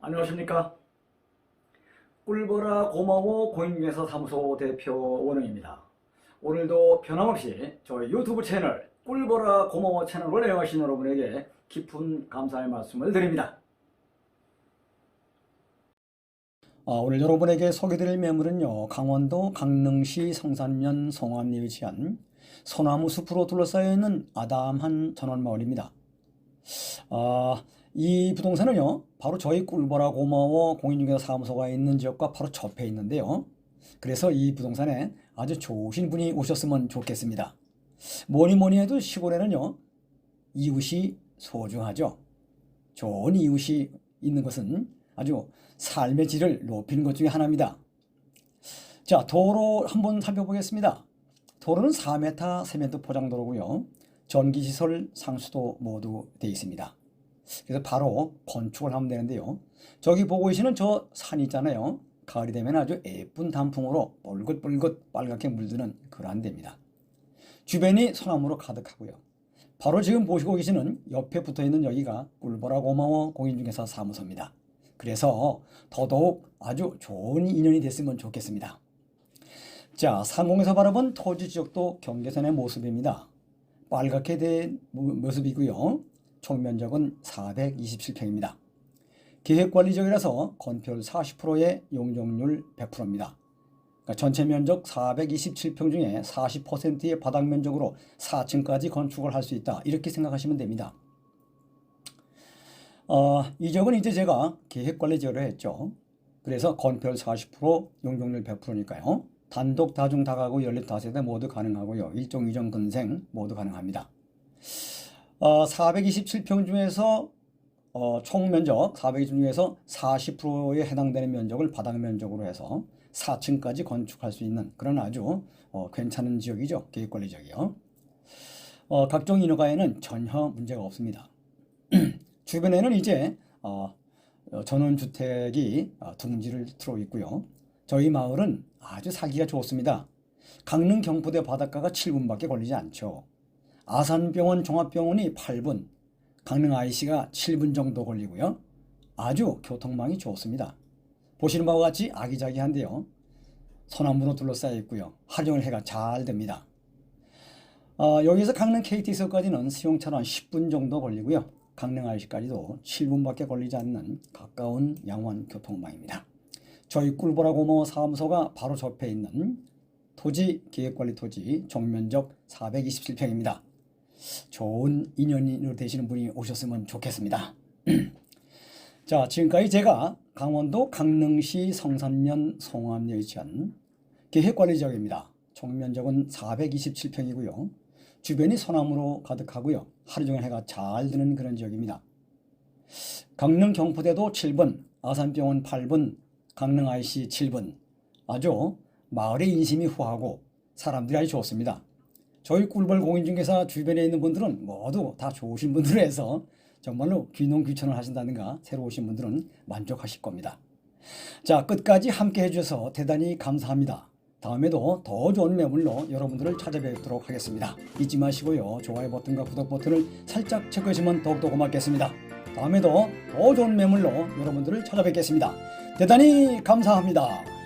안녕하십니까? 꿀보라 고마워 공인중개사 사무소 대표 원웅입니다. 오늘도 변함없이 저희 유튜브 채널 꿀보라 고마워 채널을 애용하신 여러분에게 깊은 감사의 말씀을 드립니다. 아, 오늘 여러분에게 소개드릴 매물은요 강원도 강릉시 성산면 송암리에 위치한 소나무 숲으로 둘러싸여 있는 아담한 전원마을입니다. 아, 이 부동산은요, 바로 저희 꿀보라 고마워 공인중개사 사무소가 있는 지역과 바로 접해 있는데요. 그래서 이 부동산에 아주 좋으신 분이 오셨으면 좋겠습니다. 뭐니 뭐니 해도 시골에는요, 이웃이 소중하죠. 좋은 이웃이 있는 것은 아주 삶의 질을 높이는 것 중에 하나입니다. 자, 도로 한번 살펴보겠습니다. 도로는 4m, 3m 포장도로고요. 전기시설, 상수도 모두 되어 있습니다. 그래서 바로 건축을 하면 되는데요. 저기 보고 계시는 저 산 있잖아요. 가을이 되면 아주 예쁜 단풍으로 뻘긋뻘긋 빨갛게 물드는 그러한 데입니다. 주변이 소나무로 가득하고요. 바로 지금 보시고 계시는 옆에 붙어 있는 여기가 꿀보라 고마워 공인중개사 사무소입니다. 그래서 더더욱 아주 좋은 인연이 됐으면 좋겠습니다. 자, 상공에서 바라본 토지 지역도 경계선의 모습입니다. 빨갛게 된 모습이고요. 총 면적은 427평입니다. 계획관리지역이라서 건폐율 40%의 용적률 100%입니다. 그러니까 전체 면적 427평 중에 40%의 바닥 면적으로 4층까지 건축을 할 수 있다. 이렇게 생각하시면 됩니다. 어, 이 지역은 이제 제가 계획관리지역을 했죠. 그래서 건폐율 40% 용적률 100%니까요. 단독 다중 다가구 연립 다세대 모두 가능하고요. 일종 이종 근생 모두 가능합니다. 어, 427평 중에서 어, 총 면적 420 중에서 40%에 해당되는 면적을 바닥 면적으로 해서 4층까지 건축할 수 있는 그런 아주 어, 괜찮은 지역이죠. 계획관리 지역이요. 어, 각종 인허가에는 전혀 문제가 없습니다. 주변에는 이제 어, 어, 전원주택이 어, 둥지를 틀어 있고요. 저희 마을은 아주 살기가 좋습니다. 강릉 경포대 바닷가가 7분밖에 걸리지 않죠. 아산병원 종합병원이 8분, 강릉 IC가 7분 정도 걸리고요. 아주 교통망이 좋습니다. 보시는 바와 같이 아기자기한데요. 소나무로 둘러싸여 있고요. 하종을 해가 잘 됩니다. 어, 여기서 강릉 KTX까지는 수용차로 한 10분 정도 걸리고요. 강릉 IC까지도 7분밖에 걸리지 않는 가까운 양원 교통망입니다. 저희 꿀보라 고마워 사무소가 바로 접해 있는 토지 계획관리 토지 정면적 427평입니다. 좋은 인연으로 되시는 분이 오셨으면 좋겠습니다. 자, 지금까지 제가 강원도 강릉시 성산면 송암리에 위치한 계획관리 지역입니다. 총면적은 427평이고요. 주변이 소나무로 가득하고요. 하루 종일 해가 잘 드는 그런 지역입니다. 강릉 경포대도 7분, 아산병원 8분, 강릉 IC 7분. 아주 마을의 인심이 후하고 사람들이 아주 좋습니다. 저희 꿀벌 공인중개사 주변에 있는 분들은 모두 다 좋으신 분들로 해서 정말로 귀농 귀촌을 하신다든가 새로 오신 분들은 만족하실 겁니다. 자, 끝까지 함께 해주셔서 대단히 감사합니다. 다음에도 더 좋은 매물로 여러분들을 찾아뵙도록 하겠습니다. 잊지 마시고요. 좋아요 버튼과 구독 버튼을 살짝 체크하시면 더욱더 고맙겠습니다. 다음에도 더 좋은 매물로 여러분들을 찾아뵙겠습니다. 대단히 감사합니다.